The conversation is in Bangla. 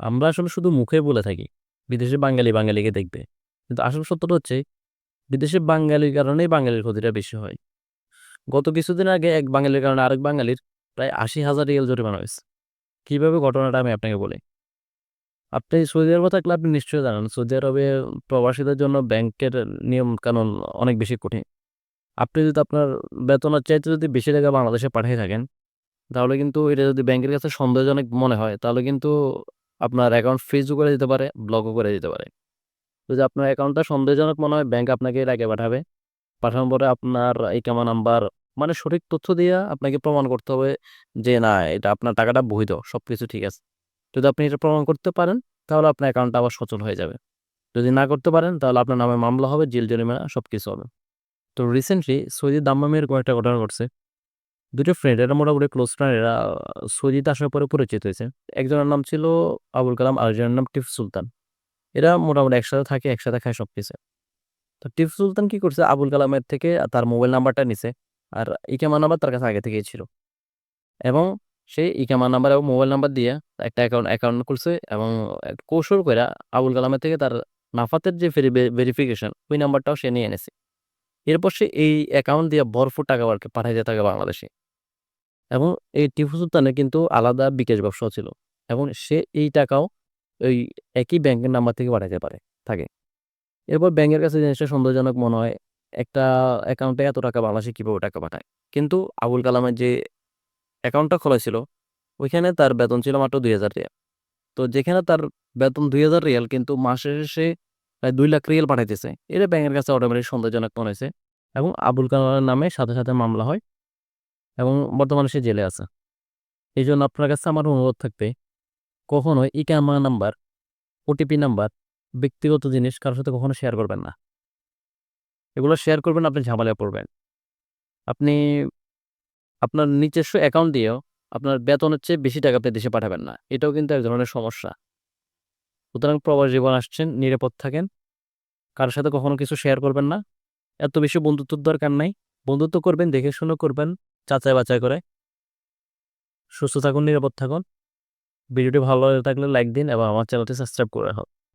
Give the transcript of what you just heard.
আমরা আসলে শুধু মুখে বলে থাকি, বিদেশে বাঙালি বাঙালিকে দেখবে। কিন্তু আসল সত্যটা হচ্ছে, বিদেশে বাঙালির কারণেই বাঙালির ক্ষতিটা বেশি হয়। গত কিছুদিন আগে এক বাঙালির কারণে আরেক বাঙালির প্রায় আশি হাজার রিয়াল জরিমানা হয়েছে। কীভাবে ঘটনাটা আমি আপনাকে বলি? আপনি সৌদি আরবে থাকলে আপনি নিশ্চয়ই জানেন, সৌদি আরবে প্রবাসীদের জন্য ব্যাংকের নিয়ম কানুন অনেক বেশি কঠিন। আপনি যদি আপনার বেতনের চাইতে যদি বেশি টাকা বাংলাদেশে পাঠিয়ে থাকেন, তাহলে কিন্তু এটা যদি ব্যাংকের কাছে সন্দেহজনক মনে হয়, তাহলে কিন্তু আপনার অ্যাকাউন্ট ফ্রিজও করে দিতে পারে ব্লকও করে দিতে পারে। যদি আপনার অ্যাকাউন্টটা সন্দেহজনক মনে হয় ব্যাংক আপনাকে এর আগে পাঠাবে। পাঠানোর পরে আপনার ইকামা নাম্বার মানে সঠিক তথ্য দিয়ে আপনাকে প্রমাণ করতে হবে যে না, এটা আপনার টাকাটা বৈধ সব কিছু ঠিক আছে। যদি আপনি এটা প্রমাণ করতে পারেন, তাহলে আপনার অ্যাকাউন্টটা আবার সচল হয়ে যাবে। যদি না করতে পারেন, তাহলে আপনার নামে মামলা হবে, জেল জরিমানা সব কিছু হবে। তো রিসেন্টলি সৌদি দাম্মামের কয়েকটা ঘটনা ঘটছে। দুটো ফ্রেন্ড এরা মোটামুটি ক্লোজ ফ্রেন্ড এরা সৌদিতে আসার পরে পরিচিত হয়েছে। একজনের নাম ছিল আবুল কালাম, আরেকজনের নাম টিপু সুলতান। এরা মোটামুটি একসাথে থাকে, একসাথে খায় সব কিছু তো টিপু সুলতান কি করছে? আবুল কালামের থেকে তার মোবাইল নাম্বারটা নিছে, আর ইকামা নাম্বার তার কাছে আগে থেকেই ছিল। এবং সে ইকামা নাম্বার এবং মোবাইল নাম্বার দিয়ে একটা অ্যাকাউন্ট অ্যাকাউন্ট করছে এবং কৌশল করে আবুল কালামের থেকে তার নাফাতের যে ভেরিফিকেশন ওই নাম্বারটাও সে নিয়ে এনেছে এরপর সে এই অ্যাকাউন্ট দিয়ে ভরপুর টাকা পাঠিয়ে যেতে থাকে বাংলাদেশে। এবং এই টিপু সুলতানের কিন্তু আলাদা বিকাশ ব্যবসাও ছিল এবং সে এই টাকাও ওই একই ব্যাংকের নাম্বার থেকে পাঠাইতে পারে থাকে এরপর ব্যাংকের কাছে জিনিসটা সন্দেহজনক মনে হয়, একটা অ্যাকাউন্টে এত টাকা বাংলাদেশে কীভাবে টাকা পাঠায়? কিন্তু আবুল কালামের যে অ্যাকাউন্টটা খোলা ছিল, ওইখানে তার বেতন ছিল মাত্র দুই হাজার রিয়াল। তো যেখানে তার বেতন দুই হাজার রিয়াল, কিন্তু মাসে শেষে প্রায় দুই লাখ রিয়াল পাঠাইতেছে। এটা ব্যাংকের কাছে অটোমেটিক সন্দেহজনক মনে হয়েছে এবং আবুল কালামের নামে সাথে সাথে মামলা হয় এবং বর্তমানে সে জেলে আছে। এই জন্য আপনার কাছে আমার অনুরোধ থাকবে, কখনোই ইকামা নাম্বার ওটিপি নাম্বার, ব্যক্তিগত জিনিস কারোর সাথে কখনো শেয়ার করবেন না। এগুলো শেয়ার করবেন, আপনি ঝামেলায় পড়বেন। আপনি আপনার নিজস্ব অ্যাকাউন্ট দিয়েও আপনার বেতনের চেয়ে বেশি টাকা আপনি দেশে পাঠাবেন না। এটাও কিন্তু এক ধরনের সমস্যা। সুতরাং প্রবাস জীবন আসছেন, নিরাপদ থাকেন কারোর সাথে কখনো কিছু শেয়ার করবেন না। এত বেশি বন্ধুত্বর দরকার নাই। বন্ধুত্ব করবেন, দেখে শুনে করবেন চাচাই বাচাই করে। সুস্থ থাকুন, নিরাপদ থাকুন। ভিডিওটি ভালো লাগে থাকলে লাইক দিন এবং আমার চ্যানেলটি সাবস্ক্রাইব করে রাখুন।